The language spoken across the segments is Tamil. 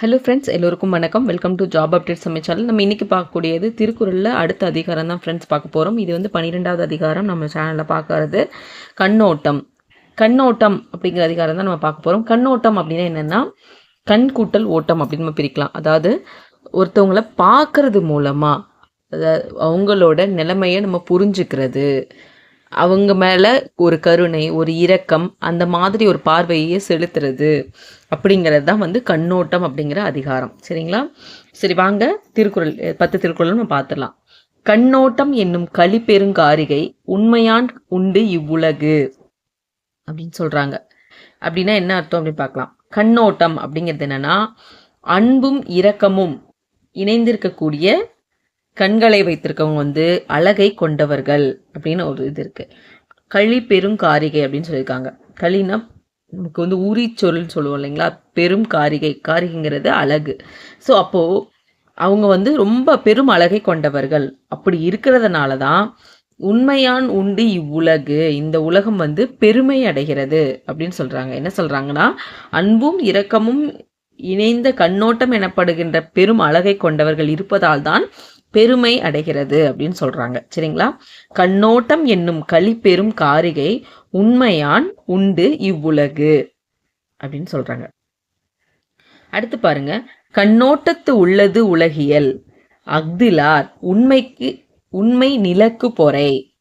ஹலோ ஃப்ரெண்ட்ஸ் எல்லோருக்கும் வணக்கம். வெல்கம் டு ஜாப் அப்டேட் சமைச்சாலும் நம்ம இன்றைக்கி பார்க்கக்கூடியது திருக்குறளில் அடுத்த அதிகாரம் தான் ஃப்ரெண்ட்ஸ் பார்க்க போகிறோம் இது வந்து பன்னிரெண்டாவது அதிகாரம் நம்ம சேனலில் பார்க்கறது. கண்ணோட்டம். கண்ணோட்டம் அப்படிங்கிற அதிகாரம் தான் நம்ம பார்க்க போகிறோம் கண்ணோட்டம் அப்படின்னா என்னென்னா கண் கூட்டல் ஓட்டம் அப்படின்னு நம்ம பிரிக்கலாம். அதாவது ஒருத்தவங்கள பார்க்கறது மூலமாக அதாவது அவங்களோட நிலைமையை நம்ம புரிஞ்சுக்கிறது. அவங்க மேலே ஒரு கருணை ஒரு இரக்கம் அந்த மாதிரி ஒரு பார்வையை செலுத்துறது அப்படிங்கிறது தான் வந்து கண்ணோட்டம் அப்படிங்கிற அதிகாரம். சரிங்களா? சரி வாங்க திருக்குறள் பத்து திருக்குறள் நம்ம பார்த்துடலாம். கண்ணோட்டம் என்னும் களிப்பெருங்காரிகை உண்மையான் உண்டு இவ்வுலகு அப்படின்னு சொல்கிறாங்க அப்படின்னா என்ன அர்த்தம் அப்படின்னு பார்க்கலாம். கண்ணோட்டம் அப்படிங்கிறது என்னன்னா அன்பும் இரக்கமும் இணைந்திருக்கக்கூடிய கண்களை வைத்திருக்கவங்க வந்து அழகை கொண்டவர்கள் அப்படின்னு ஒரு இது இருக்கு. களி பெரும் காரிகை அப்படின்னு சொல்லியிருக்காங்க. களினா நமக்கு வந்து உரி சொல்லுவோம் இல்லைங்களா? பெரும் காரிகை. காரிகைங்கிறது அழகு. ஸோ அப்போது அவங்க வந்து ரொம்ப பெரும் அழகை கொண்டவர்கள். அப்படி இருக்கிறதுனால தான் உண்மையான் உண்டு இவ்வுலகு. இந்த உலகம் வந்து பெருமை அடைகிறது அப்படின்னு சொல்றாங்க. என்ன சொல்றாங்கன்னா அன்பும் இரக்கமும் இணைந்த கண்ணோட்டம் எனப்படுகின்ற பெரும் அழகை கொண்டவர்கள் இருப்பதால் தான் பெருமை அடைகிறது அப்படின்னு சொல்றாங்க. சரிங்களா? கண்ணோட்டம் என்னும் களி காரிகை உண்மையான் உண்டு இவ்வுலகு அப்படின்னு சொல்றாங்க. அடுத்து பாருங்க. கண்ணோட்டத்து உள்ளது உலகியல். அக்திலார் உண்மைக்கு உண்மை நிலக்கு பொறை.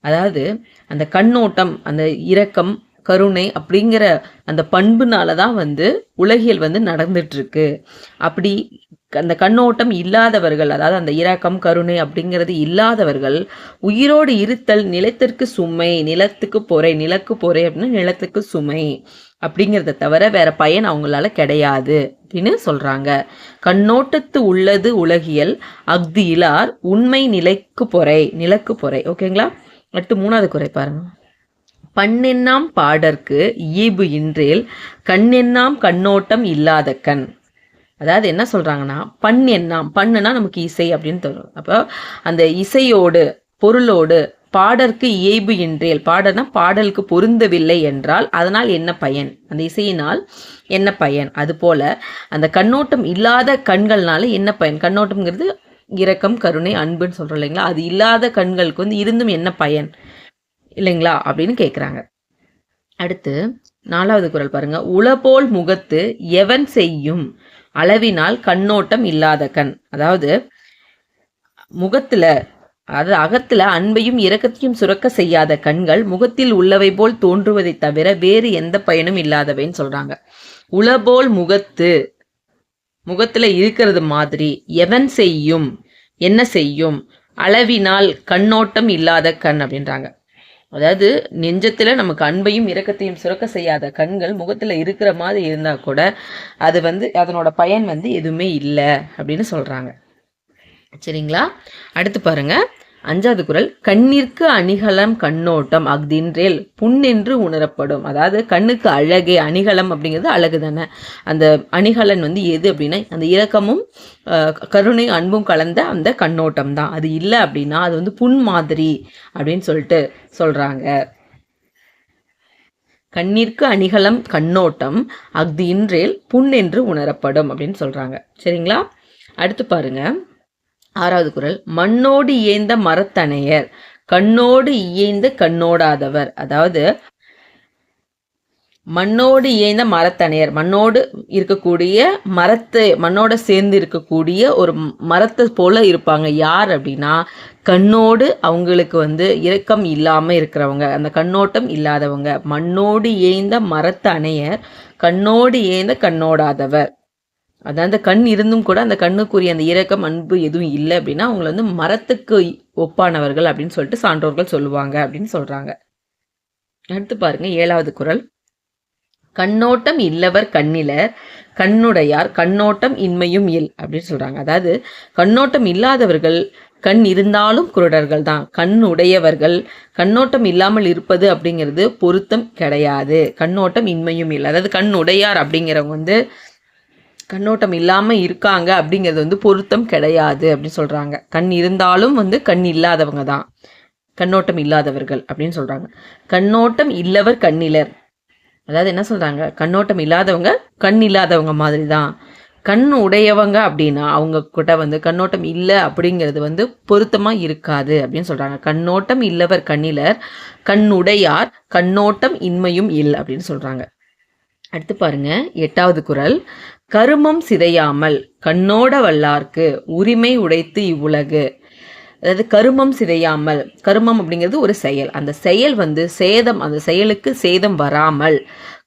அதாவது அந்த கண்ணோட்டம் அந்த இரக்கம் கருணை அப்படிங்கிற அந்த பண்புனால தான் வந்து உலகியல் வந்து நடந்துட்டு இருக்கு. அப்படி அந்த கண்ணோட்டம் இல்லாதவர்கள் அதாவது அந்த இரக்கம் கருணை அப்படிங்கிறது இல்லாதவர்கள் உயிரோடு இருத்தல் நிலத்திற்கு சுமை நிலத்துக்கு பொறை நிலக்கு பொறை அப்படின்னா நிலத்துக்கு சுமை அப்படிங்கிறத தவிர வேற பயன் அவங்களால கிடையாது அப்படின்னு சொல்றாங்க. கண்ணோட்டத்து உள்ளது உலகியல் அஃது இலார் உண்மை நிலைக்கு பொறை நிலக்கு பொறை. ஓகேங்களா அடுத்து மூணாவது குறை பாருங்க. பண்ணெண்ணாம் பாடற்கு இயல்பு இன்றேல் கண்ணெண்ணாம் கண்ணோட்டம் இல்லாத கண். அதாவது என்ன சொல்கிறாங்கன்னா பண் என்ன பண்ணுனா நமக்கு இசை அப்படின்னு தரும் அப்போ அந்த இசையோடு பொருளோடு பாடற்கு இயைபு என்றேல் பாடனா பாடலுக்கு பொருந்தவில்லை என்றால் அதனால் என்ன பயன்? அந்த இசையினால் என்ன பயன்? அதுபோல அந்த கண்ணோட்டம் இல்லாத கண்கள்னால என்ன பயன்? கண்ணோட்டம்ங்கிறது இரக்கம் கருணை அன்புன்னு சொல்கிறோம் இல்லைங்களா? அது இல்லாத கண்களுக்கு வந்து இருந்தும் என்ன பயன்? இல்லைங்களா? அப்படின்னு கேட்குறாங்க அடுத்து நாலாவது குரல் பாருங்க. உளபோல் முகத்து எவன் செய்யும்? அளவினால் கண்ணோட்டம் இல்லாத கண். அதாவது முகத்துல அது அகத்துல அன்பையும் இரக்கத்தையும் சுரக்க செய்யாத கண்கள் முகத்தில் உள்ளவை போல் தோன்றுவதை தவிர வேறு எந்த பயனும் இல்லாதவைன்னு சொல்றாங்க. உளபோல் முகத்து முகத்துல இருக்கிறது மாதிரி எவன் செய்யும் என்ன செய்யும் அளவினால் கண்ணோட்டம் இல்லாத கண் அப்படின்றாங்க. அதாவது நெஞ்சத்துல நமக்கு அன்பையும் இரக்கத்தையும் சுரக்க செய்யாத கண்கள் முகத்துல இருக்கிற மாதிரி இருந்தா கூட அது வந்து அதனோட பயன் வந்து எதுவுமே இல்லை அப்படின்னு சொல்றாங்க. சரிங்களா? அடுத்து பாருங்க. அஞ்சாவது குரல் கண்ணிற்கு அணிகலம் கண்ணோட்டம் அஃதின்றேல் புண்ணென்று உணரப்படும். அதாவது கண்ணுக்கு அழகே அணிகலம் அப்படிங்கிறது அழகு தானே. அந்த அணிகலன் வந்து எது அப்படின்னா அந்த இரக்கமும் கருணை அன்பும் கலந்த அந்த கண்ணோட்டம் தான். அது இல்லை அப்படின்னா அது வந்து புண் மாதிரி அப்படின்னு சொல்லிட்டு சொல்கிறாங்க கண்ணிற்கு அணிகலம் கண்ணோட்டம் அஃது இன்றேல் புண் என்று உணரப்படும் அப்படின்னு சொல்கிறாங்க சரிங்களா? அடுத்து பாருங்கள் ஆறாவது குரல் மண்ணோடு இயைந்த மரத்தனையர் கண்ணோடு இயைந்த கண்ணோடாதவர். அதாவது மண்ணோடு இயைந்த மரத்தணையர் மண்ணோடு இருக்கக்கூடிய மரத்தை மண்ணோட சேர்ந்து இருக்கக்கூடிய ஒரு மரத்தை போல இருப்பாங்க. யார் அப்படின்னா கண்ணோடு அவங்களுக்கு வந்து இரக்கம் இல்லாமல் இருக்கிறவங்க அந்த கண்ணோட்டம் இல்லாதவங்க. மண்ணோடு ஏய்ந்த மரத்தணையர் கண்ணோடு ஏய்ந்த கண்ணோடாதவர். அதாவது அந்த கண் இருந்தும் கூட அந்த கண்ணுக்குரிய அந்த இரக்கம் அன்பு எதுவும் இல்லை அப்படின்னா அவங்களை வந்து மரத்துக்கு ஒப்பானவர்கள் அப்படின்னு சொல்லிட்டு சான்றோர்கள் சொல்லுவாங்க அப்படின்னு சொல்றாங்க. அடுத்து பாருங்க ஏழாவது குரல். கண்ணோட்டம் இல்லவர் கண்ணிலர் கண்ணுடையார் கண்ணோட்டம் இன்மையும் இல் அப்படின்னு சொல்றாங்க. அதாவது கண்ணோட்டம் இல்லாதவர்கள் கண் இருந்தாலும் குருடர்கள் தான். கண் உடையவர்கள் கண்ணோட்டம் இல்லாமல் இருப்பது அப்படிங்கிறது பொருத்தம் கிடையாது. கண்ணோட்டம் இன்மையும் இல்லை அதாவது கண் உடையார் அப்படிங்கிறவங்க வந்து கண்ணோட்டம் இல்லாமல் இருக்காங்க அப்படிங்கிறது வந்து பொருத்தம் கிடையாது அப்படின்னு சொல்கிறாங்க கண் இருந்தாலும் வந்து கண் இல்லாதவங்க தான். கண்ணோட்டம் இல்லாதவர்கள் அப்படின்னு சொல்கிறாங்க கண்ணோட்டம் இல்லவர் கண்ணிலர். அதாவது என்ன சொல்கிறாங்க கண்ணோட்டம் இல்லாதவங்க கண் இல்லாதவங்க மாதிரி தான். கண் உடையவங்க அப்படின்னா அவங்க கிட்ட வந்து கண்ணோட்டம் இல்லை அப்படிங்கிறது வந்து பொருத்தமாக இருக்காது அப்படின்னு சொல்கிறாங்க கண்ணோட்டம் இல்லவர் கண்ணிலர் கண்ணுடையார் கண்ணோட்டம் இன்மையும் இல் அப்படின்னு சொல்கிறாங்க அடுத்து பாருங்க எட்டாவது குரல். கருமம் சிதையாமல் கண்ணோட வல்லார்க்கு உரிமை உடைத்து இவ்வுலகு. அதாவது கருமம் சிதையாமல் கருமம் அப்படிங்கிறது ஒரு செயல். அந்த செயல் வந்து சேதம் அந்த செயலுக்கு சேதம் வராமல்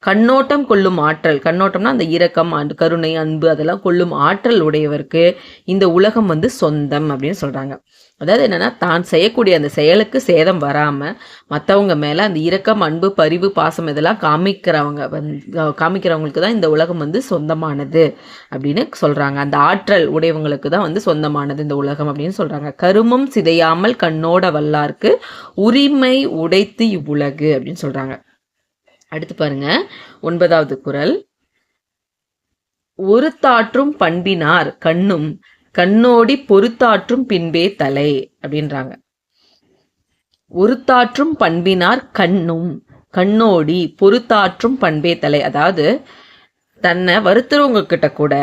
கண்ணோட்டம் கொள்ளும் ஆற்றல். கண்ணோட்டம்னா அந்த இரக்கம் அன்பு கருணை அன்பு அதெல்லாம் கொள்ளும் ஆற்றல் உடையவருக்கு இந்த உலகம் வந்து சொந்தம் அப்படின்னு சொல்கிறாங்க அதாவது என்னென்னா தான் செய்யக்கூடிய அந்த செயலுக்கு சேதம் வராமல் மற்றவங்க மேலே அந்த இரக்கம் அன்பு பரிவு பாசம் இதெல்லாம் காமிக்கிறவங்க வந்து காமிக்கிறவங்களுக்கு தான் இந்த உலகம் வந்து சொந்தமானது அப்படின்னு சொல்கிறாங்க அந்த ஆற்றல் உடையவங்களுக்கு தான் வந்து சொந்தமானது இந்த உலகம் அப்படின்னு சொல்கிறாங்க கருமம் சிதையாமல் கண்ணோட வல்லார்க்கு உரிமை உடைத்து இவ்வுலகு அப்படின்னு சொல்கிறாங்க அடுத்து பாருங்க. ஒன்பதாவது குரல். ஒரு தாற்றும் பண்பினார் கண்ணும் கண்ணோடி பொறுத்தாற்றும் பின்பே தலை அப்படின்றாங்க. ஒரு தாற்றும் பண்பினார் கண்ணும் கண்ணோடி பொறுத்தாற்றும் பண்பே தலை. அதாவது தன்னை வருத்துறவங்க கிட்ட கூட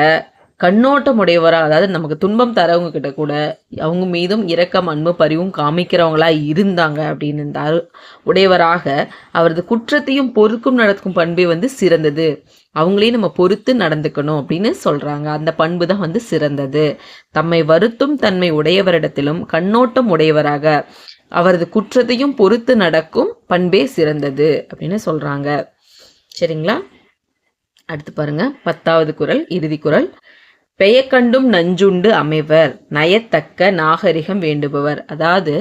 கண்ணோட்டம் உடையவராக அதாவது நமக்கு துன்பம் தரவங்க கிட்ட கூட அவங்க மீதும் இரக்கம் அன்பு பரிவும் காமிக்கிறவங்களா இருந்தாங்க அப்படின்னு இந்த உடையவராக அவரது குற்றத்தையும் பொறுக்கும் நடக்கும் பண்பே வந்து சிறந்தது. அவங்களையும் நம்ம பொறுத்து நடந்துக்கணும் அப்படின்னு சொல்றாங்க. அந்த பண்பு தான் வந்து சிறந்தது. தம்மை வருத்தும் தன்மை உடையவரிடத்திலும் கண்ணோட்டம் உடையவராக அவரது குற்றத்தையும் பொறுத்து நடக்கும் பண்பே சிறந்தது அப்படின்னு சொல்றாங்க. சரிங்களா? அடுத்து பாருங்க. பத்தாவது குரல் இறுதி குரல். பெயக்கண்டும் நஞ்சுண்டு அமைவர் நயத்தக்க நாகரிகம் வேண்டுபவர். அதாவது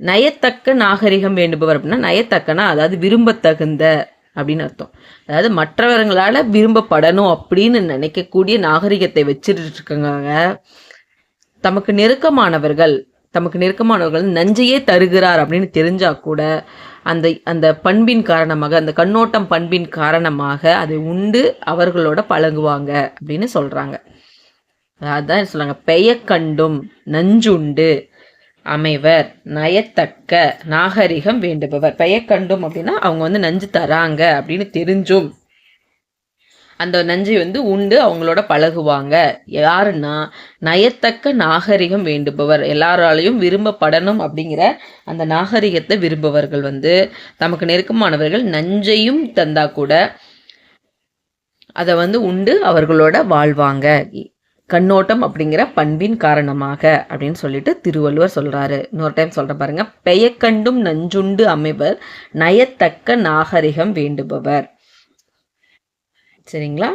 நயத்தக்க நாகரிகம் வேண்டுபவர் அப்படின்னா நயத்தக்கனா அதாவது விரும்பத்தகுந்த அப்படின்னு அர்த்தம். அதாவது மற்றவர்களால் விரும்பப்படணும் அப்படின்னு நினைக்கக்கூடிய நாகரிகத்தை வச்சுட்டு இருக்காங்க தமக்கு நெருக்கமானவர்கள் தமக்கு நெருக்கமானவர்கள் நஞ்சையே தருகிறார் அப்படின்னு தெரிஞ்சா கூட அந்த அந்த பண்பின் காரணமாக அந்த கண்ணோட்டம் பண்பின் காரணமாக அதை உண்டு அவர்களோட பழகுவாங்க அப்படின்னு சொல்கிறாங்க அதான் சொல்லுவாங்க பெயக்கண்டும் நஞ்சுண்டு அமைவர் நயத்தக்க நாகரிகம் வேண்டுபவர். பெயக்கண்டும் அப்படின்னா அவங்க வந்து நஞ்சு தராங்க அப்படின்னு தெரிஞ்சும். அந்த நஞ்சை வந்து உண்டு அவங்களோட பழகுவாங்க. யாருன்னா நயத்தக்க நாகரிகம் வேண்டுபவர். எல்லாராலையும் விரும்பப்படணும் அப்படிங்கிற அந்த நாகரிகத்தை விரும்பவர்கள் வந்து தமக்கு நெருக்கமானவர்கள் நஞ்சையும் தந்தா கூட அதை வந்து உண்டு அவர்களோட வாழ்வாங்க. கண்ணோட்டம் அப்படிங்கிற பண்பின் காரணமாக அப்படின்னு சொல்லிட்டு திருவள்ளுவர் சொல்கிறாரு இன்னொரு டைம் சொல்கிற பாருங்க. பெயக்கண்டும் நஞ்சுண்டு அமைவர் நயத்தக்க நாகரிகம் வேண்டுபவர். சரிங்களா?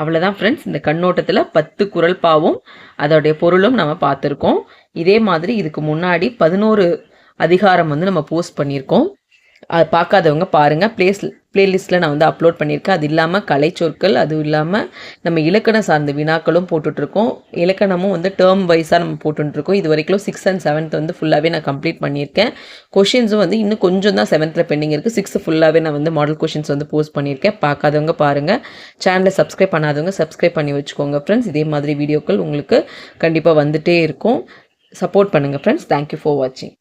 அவ்வளோதான் ஃப்ரெண்ட்ஸ் இந்த கண்ணோட்டத்தில் பத்து குரல் பாவும் அதோடைய பொருளும் நம்ம பார்த்துருக்கோம். இதே மாதிரி இதுக்கு முன்னாடி பதினோரு அதிகாரம் வந்து நம்ம போஸ்ட் பண்ணியிருக்கோம். அதை பார்க்காதவங்க பாருங்கள் ப்ளேஸ் ப்ளேலிஸ்ட்டில் நான் வந்து அப்லோட் பண்ணியிருக்கேன். அது இல்லாமல் கலை சொற்கள் அதுவும் இல்லாமல் நம்ம இலக்கணம் சார்ந்த வினாக்களும் போட்டுட்ருக்கோம். இலக்கணமும் வந்து டேர்ம் வைஸாக நம்ம போட்டுருக்கோம் இது வரைக்கும் சிக்ஸ் அண்ட் செவன்த் வந்து ஃபுல்லாகவே நான் கம்ப்ளீட் பண்ணியிருக்கேன். கொஷின்ஸும் வந்து இன்னும் கொஞ்சம் தான் செவன்த்தில் பெண்டிங் இருக்குது சிக்ஸ்த்து ஃபுல்லாகவே நான் வந்து மாடல் கொஷின்ஸ் வந்து போஸ்ட் பண்ணியிருக்கேன். பார்க்காதவங்க பாருங்கள் சேனலை சப்ஸ்கிரைப் பண்ணாதவங்க சப்ஸ்கிரைப் பண்ணி வச்சுக்கோங்க ஃப்ரெண்ட்ஸ் இதே மாதிரி வீடியோக்கள் உங்களுக்கு கண்டிப்பாக வந்துகிட்டே இருக்கும். சப்போர்ட் பண்ணுங்கள் ஃப்ரெண்ட்ஸ் தேங்க்யூ ஃபார் வாட்சிங்